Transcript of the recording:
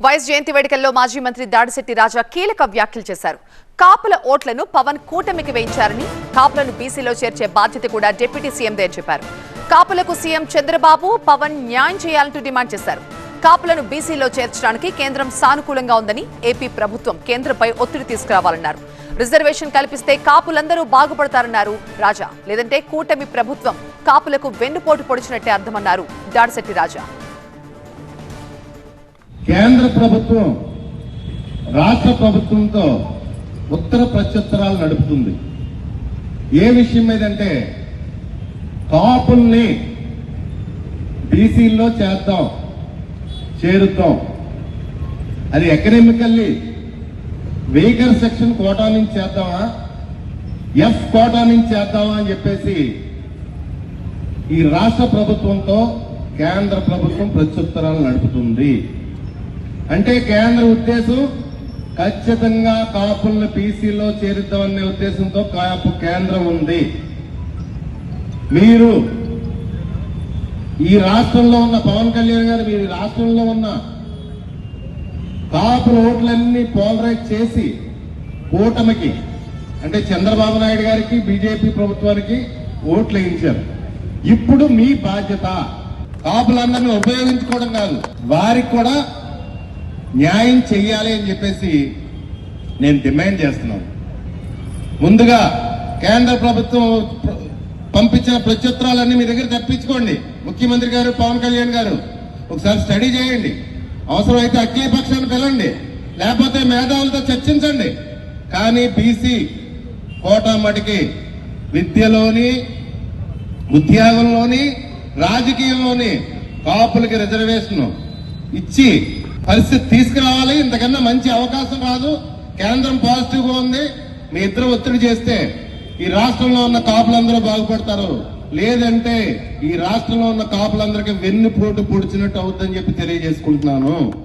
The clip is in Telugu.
వైఎస్ జయంతి వేడుకల్లో మాజీ మంత్రి దాడిశెట్టి రాజా కీలక వ్యాఖ్యలు చేశారు. కాపుల ఓట్లను పవన్ కూటమికి వేయించారని కాపులను బీసీలో చేర్చే బాధ్యత కూడా డిప్యూటీ సీఎందే చెప్పారు. కాపులకు సీఎం చంద్రబాబు పవన్ న్యాయం చేయాలంటూ డిమాండ్ చేశారు. కాపులను బీసీలో చేర్చడానికి కేంద్రం సానుకూలంగా ఉందని ఏపీ ప్రభుత్వం కేంద్రంపై ఒత్తిడి తీసుకురావాలన్నారు. రిజర్వేషన్ కల్పిస్తే కాపులందరూ బాగుపడతారన్నారు రాజా. లేదంటే కూటమి ప్రభుత్వం కాపులకు వెన్నుపోటు పొడిచినట్టే అర్థమన్నారు దాడిశెట్టి రాజా. కేంద్ర ప్రభుత్వం రాష్ట్ర ప్రభుత్వంతో ఉత్తర ప్రత్యుత్తరాలు నడుపుతుంది. ఏ విషయం మీదంటే కాపుల్ని బీసీల్లో చేద్దాం చేరుతాం. అది ఎకనామికల్లీ వెహికల్ సెక్షన్ కోటా నుంచి చేద్దామా? ఎఫ్ కోటా నుంచి చేద్దామా అని చెప్పేసి ఈ రాష్ట్ర ప్రభుత్వంతో కేంద్ర ప్రభుత్వం ప్రత్యుత్తరాలు నడుపుతుంది. అంటే కేంద్ర ఉద్దేశం ఖచ్చితంగా కాపులను పీసీలో చేరుద్దామనే ఉద్దేశంతో కాపు కేంద్రం ఉంది. మీరు ఈ రాష్ట్రంలో ఉన్న పవన్ కళ్యాణ్ గారు మీరు రాష్ట్రంలో ఉన్న కాపు ఓట్లన్నీ పోలరైజ్ చేసి కూటమికి అంటే చంద్రబాబు నాయుడు గారికి బీజేపీ ప్రభుత్వానికి ఓట్లు వేయించారు. ఇప్పుడు మీ బాధ్యత కాపులందరినీ ఉపయోగించుకోవడం కాదు. వారికి కూడా న్యాయం చెయ్యాలి అని చెప్పేసి నేను డిమాండ్ చేస్తున్నాను. ముందుగా కేంద్ర ప్రభుత్వం పంపించిన ప్రత్యుత్తరాలన్నీ మీ దగ్గర తెప్పించుకోండి. ముఖ్యమంత్రి గారు పవన్ కళ్యాణ్ గారు ఒకసారి స్టడీ చేయండి. అవసరమైతే అఖిల పక్షాన్ని పిలండి. లేకపోతే మేధావులతో చర్చించండి. కానీ బీసీ కోటా మటుకి విద్యలోని ఉద్యోగంలోని రాజకీయంలోని కాపులకి రిజర్వేషన్ ఇచ్చి పరిస్థితి తీసుకురావాలి. ఇంతకన్నా మంచి అవకాశం రాదు. కేంద్రం పాజిటివ్గా ఉంది. మీ ఇద్దరు ఒత్తిడి చేస్తే ఈ రాష్ట్రంలో ఉన్న కాపులందరూ బాగుపడతారు. లేదంటే ఈ రాష్ట్రంలో ఉన్న కాపులందరికీ వెన్నుపోటు పొడిచినట్టు అవుతుందని చెప్పి తెలియజేసుకుంటున్నాను.